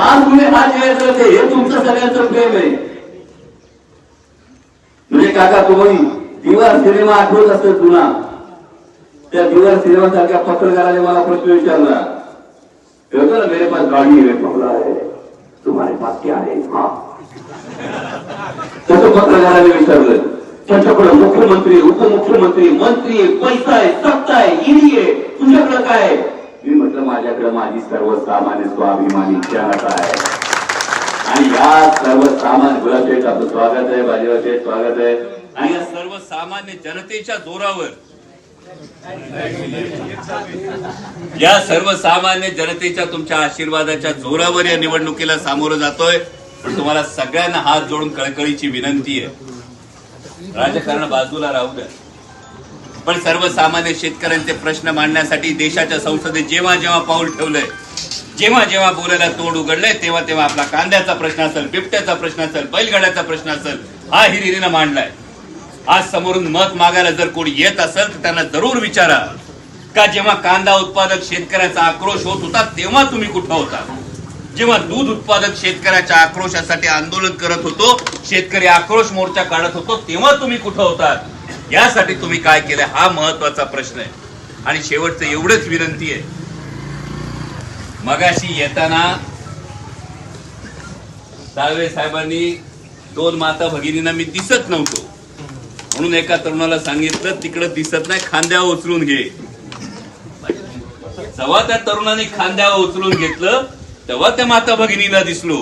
आज तुम्ही आज यायचं ते हे तुमचं सगळ्यांचं प्रेम आहे. म्हणजे काका तुम्ही दिवार सिनेमा आठवत असतो तुला त्या दिवार सिनेमा सारख्या पत्रकाराने मला प्रश्न विचारला. ना मेरे पास गाड़ी है बंगला है. तुम्हारे पास क्या है? हा. तसं पत्रकाराने विचारलं. त्यांच्याकडे मुख्यमंत्री उपमुख्यमंत्री मंत्री पैसा आहे सत्ता आहे ईडी आहे. तुझ्याकडे काय आहे? मी माझ्याकडे माझी सर्वसामान्य स्वाभिमानी जनता आहे. आणि या सर्वसामान्य गुलाबशेठ आपलं स्वागत आहे बाजीरावशेठ स्वागत आहे. आणि या सर्वसामान्य जनतेच्या जोरावर या सर्वसामान्य जनतेच्या तुमच्या आशीर्वादाच्या जोरावर या निवडणुकीला सामोरं जातोय. पण तुम्हाला सगळ्यांना हात जोडून कळकळीची विनंती आहे. राजकारण बाजूला राहू द्या. पण सर्वसामान्य शेतकऱ्यांचे प्रश्न मांडण्यासाठी देशाच्या संसदेत जेव्हा जेव्हा पाऊल ठेवलंय जेव्हा जेव्हा बोलायला तोंड उघडलंय तेव्हा तेव्हा आपला कांद्याचा प्रश्न असेल बिबट्याचा प्रश्न असेल बैलगाड्याचा प्रश्न असेल हा हिरिरीनं मांडलाय. आज समोरून मत मागायला जर कोणी येत असेल तर त्यांना जरूर विचारा का जेव्हा कांदा उत्पादक शेतकऱ्याचा आक्रोश होत होता तेव्हा तुम्ही कुठं होता? जेव्हा दूध उत्पादक शेतकऱ्याच्या आक्रोशासाठी आंदोलन करत होतो शेतकरी आक्रोश मोर्चा काढत होतो तेव्हा तुम्ही कुठं होतात? यासाठी तुम्ही काय केलं हा महत्त्वाचा प्रश्न आहे. आणि शेवटचं एवढंच विनंती आहे. मगाशी येताना साळवे साहेबांनी दोन माता भगिनींना मी दिसत नव्हतो. म्हणून एका तरुणाला सांगितलं तिकडं दिसत नाही खांद्यावर उचलून घे. जेव्हा त्या तरुणाने खांद्यावर उचलून घेतलं तेव्हा त्या माता भगिनीला दिसलो.